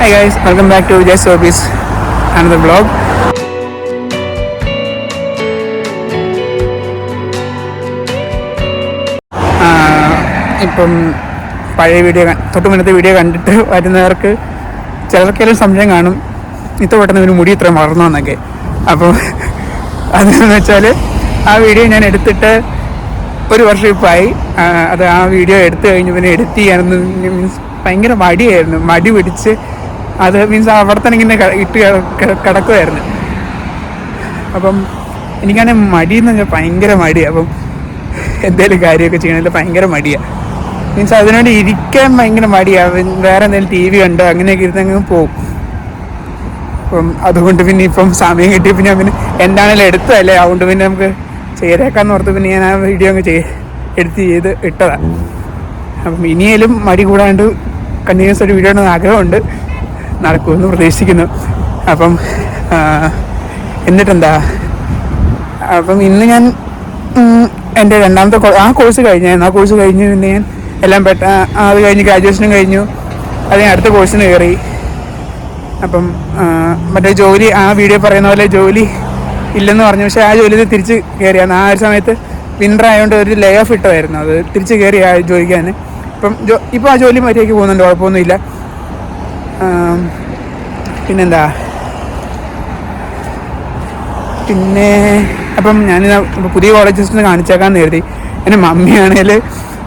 Hi guys, welcome back to Vijay Service, another blog ഇപ്പം പഴയ video തൊട്ട് മുന്നത്തെ വീഡിയോ കണ്ടിട്ട് വരുന്നവർക്ക് ചിലർക്കെല്ലാം സംശയം കാണും. ഇത്ര പെട്ടെന്ന് ഇവന് മുടി ഇത്ര വളർന്നു എന്നൊക്കെ. അപ്പോൾ അതെന്ന് വെച്ചാൽ ആ വീഡിയോ ഞാൻ എടുത്തിട്ട് ഒരു വർഷം ഇപ്പോൾ ആയി അത് ആ വീഡിയോ എടുത്തു കഴിഞ്ഞ് പിന്നെ എഡിറ്റ് ചെയ്യാനൊന്നും മീൻസ് ഭയങ്കര മടിയായിരുന്നു. മടി പിടിച്ച് അത് മീൻസ് അവിടെ തന്നെ ഇങ്ങനെ ഇട്ട് കിട- കിട- കിടക്കുമായിരുന്നു അപ്പം എനിക്കാണെങ്കിൽ മടി എന്ന് വെച്ചാൽ ഭയങ്കര മടിയാണ് അപ്പം എന്തേലും കാര്യമൊക്കെ ചെയ്യണമെങ്കിൽ ഭയങ്കര മടിയാണ് മീൻസ് അതിനോട് ഇരിക്കാൻ ഭയങ്കര മടിയാണ് വേറെ എന്തെങ്കിലും ടി വി കണ്ടോ അങ്ങനെയൊക്കെ ഇരുന്നങ്ങ് പോകും അപ്പം അതുകൊണ്ട് പിന്നെ ഇപ്പം സമയം കിട്ടി പിന്നെ പിന്നെ എന്താണേലും എടുത്തതല്ലേ? അതുകൊണ്ട് പിന്നെ നമുക്ക് ചെയ്തേക്കാന്ന് ഓർത്ത് പിന്നെ ഞാൻ ആ വീഡിയോ അങ്ങ് ചെയ്ത് എടുത്ത് ചെയ്ത് ഇട്ടതാണ് അപ്പം ഇനിയേലും മടി കൂടാണ്ട് കണ്ടിന്യൂസ് ഒരു വീഡിയോ ആഗ്രഹമുണ്ട്. നടക്കുമെന്ന് പ്രതീക്ഷിക്കുന്നു. അപ്പം എന്നിട്ടെന്താ? അപ്പം ഇന്ന് ഞാൻ എന്റെ രണ്ടാമത്തെ ആ കോഴ്സ് കഴിഞ്ഞായിരുന്നു ആ കോഴ്സ് കഴിഞ്ഞ് പിന്നെ ഞാൻ എല്ലാം പെട്ട അത് കഴിഞ്ഞ് ഗ്രാജുവേഷനും കഴിഞ്ഞു. അത് ഞാൻ അടുത്ത കോഴ്സിന് കയറി. അപ്പം മറ്റേ ജോലി ആ വീഡിയോ പറയുന്ന പോലെ ജോലി ഇല്ലെന്ന് പറഞ്ഞു. പക്ഷേ ആ ജോലി തിരിച്ച് കയറിയാണ് ആ ഒരു സമയത്ത് വിന്റർ ആയതുകൊണ്ട് ഒരു ലേ ഓഫ് ഇട്ടതായിരുന്നു. അത് തിരിച്ച് കയറി ആ ജോലിക്ക് തന്നെ. ഇപ്പം ജോ ഇപ്പോൾ ആ ജോലി മര്യാദയ്ക്ക് പോകുന്നുണ്ട്. കുഴപ്പമൊന്നുമില്ല. പിന്നെന്താ? പിന്നെ അപ്പം ഞാൻ പുതിയ കോളേജ് ജസ്റ്റ് കാണിച്ചേക്കാന്ന് കരുതി. എന്റെ മമ്മിയാണേൽ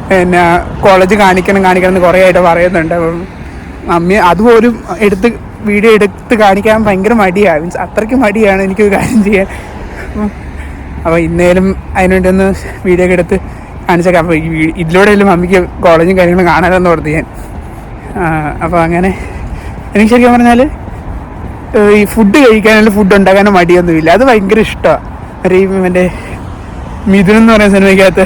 പിന്നെ കോളേജ് കാണിക്കണം കാണിക്കണം എന്ന് കുറേ ആയിട്ട് പറയുന്നുണ്ട്. അപ്പം മമ്മി അതുപോലും എടുത്ത് വീഡിയോ എടുത്ത് കാണിക്കാൻ ഭയങ്കര മടിയാണ്. മീൻസ് അത്രയ്ക്ക് മടിയാണ് എനിക്കൊരു കാര്യം ചെയ്യാൻ. അപ്പം അപ്പോൾ ഇന്നേലും അതിനുവേണ്ടി ഒന്ന് വീഡിയോ ഒക്കെ എടുത്ത് കാണിച്ചേക്കാം. അപ്പോൾ ഇതിലൂടെയല്ലേ മമ്മിക്ക് കോളേജും കാര്യങ്ങളും കാണാനെന്ന് ഓർത്ത് ഞാൻ. അപ്പോൾ അങ്ങനെ എനിക്ക് ശരിക്കും പറഞ്ഞാൽ ഈ ഫുഡ് കഴിക്കാനുള്ള ഫുഡ് ഉണ്ടാക്കാനും മടിയൊന്നുമില്ല. അത് ഭയങ്കര ഇഷ്ടമാണ് ഒരു മറ്റേ മിഥുൻ എന്ന് പറയുന്ന സിനിമയ്ക്കകത്ത്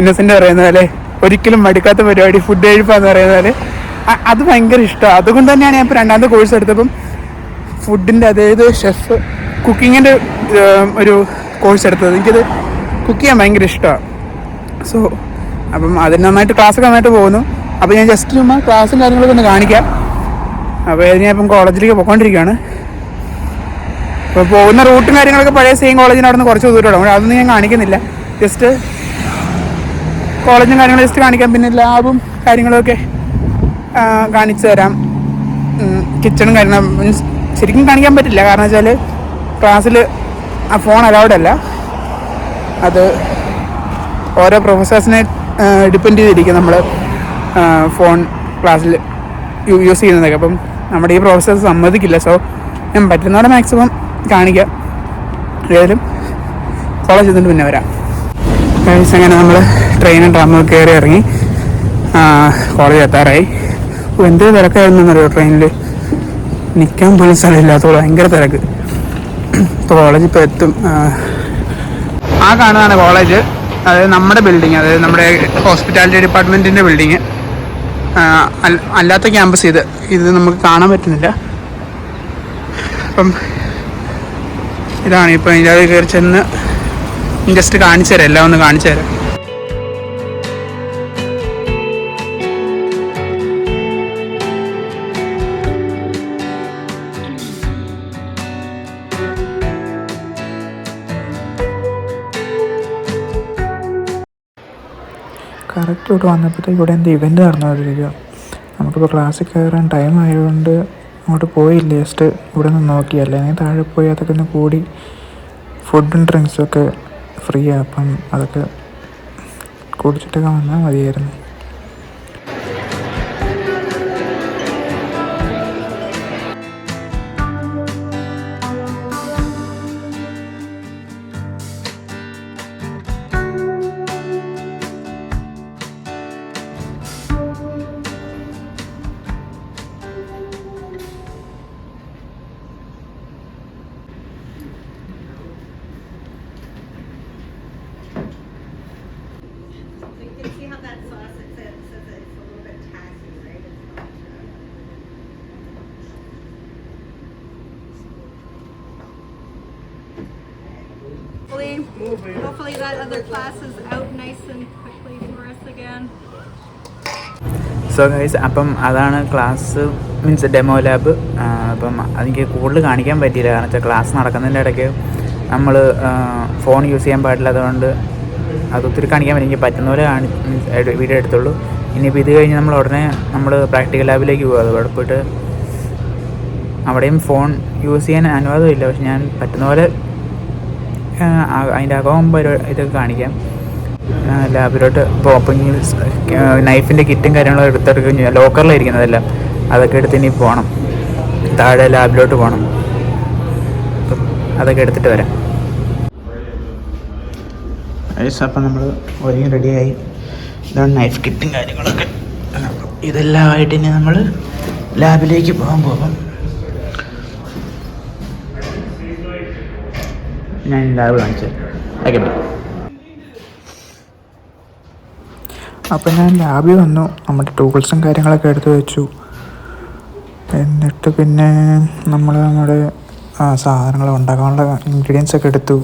ഇന്നസെന്റ് പറയുന്ന പോലെ ഒരിക്കലും മടുക്കാത്ത പരിപാടി ഫുഡ് കഴിപ്പാന്ന് പറയുന്ന പോലെ. അത് ഭയങ്കര ഇഷ്ടമാണ് അതുകൊണ്ട് തന്നെയാണ് ഞാൻ ഇപ്പോൾ രണ്ടാമത്തെ കോഴ്സ് എടുത്തപ്പം ഫുഡിന്റെ അതായത് ഷെഫ് കുക്കിങ്ങിന്റെ ഒരു കോഴ്സ് എടുത്തത്. എനിക്കത് കുക്ക് ചെയ്യാൻ ഭയങ്കര ഇഷ്ടമാണ് സോ അപ്പം അതിന് നന്നായിട്ട് ക്ലാസ്സൊക്കെ നന്നായിട്ട് പോകുന്നു. അപ്പോൾ ഞാൻ ജസ്റ്റ് ചുമ്മാ ക്ലാസ്സും കാര്യങ്ങളൊക്കെ ഒന്ന് കാണിക്കാം. അപ്പോൾ ഞാൻ ഇപ്പം കോളേജിലേക്ക് പോയിക്കൊണ്ടിരിക്കുകയാണ്. അപ്പോൾ പോകുന്ന റൂട്ടും കാര്യങ്ങളൊക്കെ പഴയ സെയിം കോളേജിന് അവിടെ നിന്ന് കുറച്ച് അപ്പോൾ അതൊന്നും ഞാൻ കാണിക്കുന്നില്ല. ജസ്റ്റ് കോളേജും കാര്യങ്ങളും ജസ്റ്റ് കാണിക്കാം. പിന്നെ ലാബും കാര്യങ്ങളൊക്കെ കാണിച്ചു തരാം. കിച്ചണും കാര്യങ്ങളും. ശരിക്കും കാണിക്കാൻ പറ്റില്ല. കാരണം വെച്ചാൽ ക്ലാസ്സിൽ ആ ഫോൺ അലൗഡ് അല്ല. അത് ഓരോ പ്രൊഫസേഴ്സിനെ ഡിപ്പെൻഡ് ചെയ്തിരിക്കും നമ്മൾ ഫോൺ ക്ലാസ്സിൽ യൂസ് ചെയ്യുന്നതൊക്കെ. അപ്പം നമ്മുടെ ഈ പ്രോസസ്സ് സമ്മതിക്കില്ല. സോ ഞാൻ പറ്റുന്നവിടെ മാക്സിമം കാണിക്കാം. ഏതായാലും കോളേജ് എന്നിട്ട് പിന്നെ വരാം. കഴിച്ച് അങ്ങനെ നമ്മൾ ട്രെയിനും ട്രാമും കയറി ഇറങ്ങി. കോളേജ് എത്താറായി. എന്ത് തിരക്കായിരുന്നറിയോ ട്രെയിനിൽ നിൽക്കാൻ പോലും സ്ഥലമില്ലാത്തോളം ഭയങ്കര തിരക്ക്. ഇപ്പോൾ കോളേജ് ഇപ്പോൾ എത്തും. ആ കാണുന്നതാണ് കോളേജ് അതായത് നമ്മുടെ ബിൽഡിങ് അതായത് നമ്മുടെ ഹോസ്പിറ്റാലിറ്റി ഡിപ്പാർട്ട്മെന്റിന്റെ ബിൽഡിങ് അല്ലാത്ത ക്യാമ്പസ് ഇത്. ഇത് നമുക്ക് കാണാൻ പറ്റുന്നില്ല. അപ്പം ഇതാണ് ഇപ്പം ഇതിന്റെ അത് കയറി ചെന്ന് ജസ്റ്റ് കാണിച്ചു തരാം. എല്ലാം ഒന്ന് കാണിച്ചു തരാം. കറക്റ്റ് ഇവിടെ വന്നപ്പോഴത്തേക്ക് ഇവിടെ എന്ത് ഇവന്റ് നടന്നുകൊണ്ടിരിക്കുക നമുക്കിപ്പോൾ ക്ലാസ്സിൽ കയറാൻ ടൈം ആയതുകൊണ്ട് അങ്ങോട്ട് പോയില്ല? ജസ്റ്റ് ഇവിടെ നിന്ന് നോക്കി അല്ലെങ്കിൽ താഴെ പോയി അതൊക്കെ ഒന്ന് കൂടി ഫുഡും ഡ്രിങ്ക്സും ഒക്കെ ഫ്രീ ആണ് അപ്പം അതൊക്കെ കുടിച്ചിട്ടൊക്കെ വന്നാൽ മതിയായിരുന്നു. Hopefully, hopefully that other class is out nice and quickly for us again. So guys അപ്പം അതാണ് ക്ലാസ് മീൻസ് ഡെമോ ലാബ് അപ്പം എനിക്ക് കൂടുതൽ കാണിക്കാൻ പറ്റിയില്ല കാരണം വെച്ചാൽ ക്ലാസ് നടക്കുന്നതിന്റെ ഇടയ്ക്ക് നമ്മൾ ഫോൺ യൂസ് ചെയ്യാൻ പാടില്ല അതുകൊണ്ട് അത് ഒത്തിരി കാണിക്കാൻ എനിക്ക് പറ്റുന്ന പോലെ കാണി മീൻസ് വീഡിയോ എടുത്തുള്ളൂ. ഇനിയിപ്പോൾ ഇത് കഴിഞ്ഞ് നമ്മൾ ഉടനെ നമ്മൾ പ്രാക്ടിക്കൽ ലാബിലേക്ക് പോകും അത് പോയിട്ട് അവിടെയും ഫോൺ യൂസ് ചെയ്യാൻ അനുവാദമില്ല. പക്ഷെ ഞാൻ പറ്റുന്ന പോലെ അതിന്റെ അകവും ഒരു ഇതൊക്കെ കാണിക്കാം. ലാബിലോട്ട് ഓപ്പൺ നൈഫിന്റെ കിറ്റും കാര്യങ്ങളും എടുത്തെടുക്കും ലോക്കറിലായിരിക്കുന്നതെല്ലാം. അതൊക്കെ എടുത്ത് ഇനി പോകണം താഴെ ലാബിലോട്ട് പോകണം അതൊക്കെ എടുത്തിട്ട് വരാം. അപ്പം നമ്മൾ ഒരുങ്ങി റെഡിയായി. ഇതാണ് നൈഫ് കിറ്റും കാര്യങ്ങളൊക്കെ ഇതെല്ലാമായിട്ട് ഇനി നമ്മൾ ലാബിലേക്ക് പോകാൻ പോകും. ഞാൻ രാവിലെ കാണിച്ചു അപ്പോൾ ഞാൻ ലാബിൽ വന്നു. നമ്മുടെ ടൂൾസും കാര്യങ്ങളൊക്കെ എടുത്തു വെച്ചു. എന്നിട്ട് പിന്നെ നമ്മൾ നമ്മുടെ സാധനങ്ങൾ ഉണ്ടാക്കാനുള്ള ഇൻഗ്രീഡിയൻസ് ഒക്കെ എടുത്തു.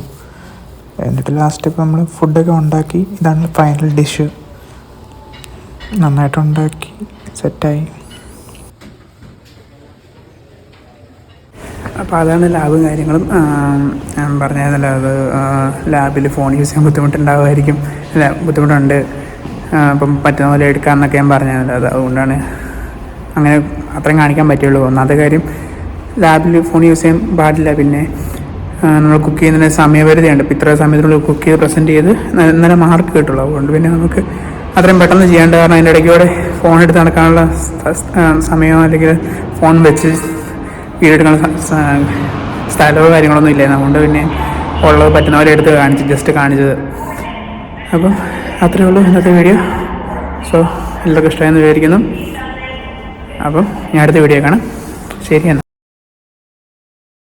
എന്നിട്ട് ലാസ്റ്റ് ഇപ്പോൾ നമ്മൾ ഫുഡൊക്കെ ഉണ്ടാക്കി. ഇതാണ് ഫൈനൽ ഡിഷ് നന്നായിട്ട് ഉണ്ടാക്കി. സെറ്റായി അപ്പോൾ അതാണ് ലാബും കാര്യങ്ങളും. ഞാൻ പറഞ്ഞതല്ല അത് ലാബിൽ ഫോൺ യൂസ് ചെയ്യാൻ ബുദ്ധിമുട്ടുണ്ടാകുമായിരിക്കും അല്ല ബുദ്ധിമുട്ടുണ്ട്. അപ്പം പറ്റുന്ന പോലെ എടുക്കാമെന്നൊക്കെ ഞാൻ പറഞ്ഞതല്ല അത് അതുകൊണ്ടാണ്. അങ്ങനെ അത്രയും കാണിക്കാൻ പറ്റുള്ളൂ. ഒന്നാമത്തെ കാര്യം ലാബിൽ ഫോൺ യൂസ് ചെയ്യാൻ പാടില്ല. പിന്നെ നമ്മൾ കുക്ക് ചെയ്യുന്നതിന് സമയപരിധിയുണ്ട്. ഇപ്പോൾ ഇത്ര സമയത്തിനുള്ളിൽ കുക്ക് ചെയ്ത് പ്രസന്റ് ചെയ്ത് നല്ല മാർക്ക് കിട്ടുള്ളൂ. അതുകൊണ്ട് പിന്നെ നമുക്ക് അത്രയും പെട്ടെന്ന് ചെയ്യേണ്ട കാരണം അതിന്റെ ഇടയ്ക്കൂടെ ഫോൺ എടുത്ത് നടക്കാനുള്ള സമയമോ അല്ലെങ്കിൽ ഫോൺ വെച്ച് സ- സ്ഥലമോ കാര്യങ്ങളൊന്നും ഇല്ലായിരുന്നു. അതുകൊണ്ട് പിന്നെ ഉള്ളത് പറ്റുന്ന പോലെ എടുത്ത് കാണിച്ച് ജസ്റ്റ് കാണിച്ചത്. അപ്പം അത്രയേ ഉള്ളൂ ഇന്നത്തെ വീഡിയോ സോ എല്ലാവർക്കും ഇഷ്ടമായെന്ന് വിചാരിക്കുന്നു. അപ്പം ഞാൻ അടുത്ത വീഡിയോ കാണാം. ശരി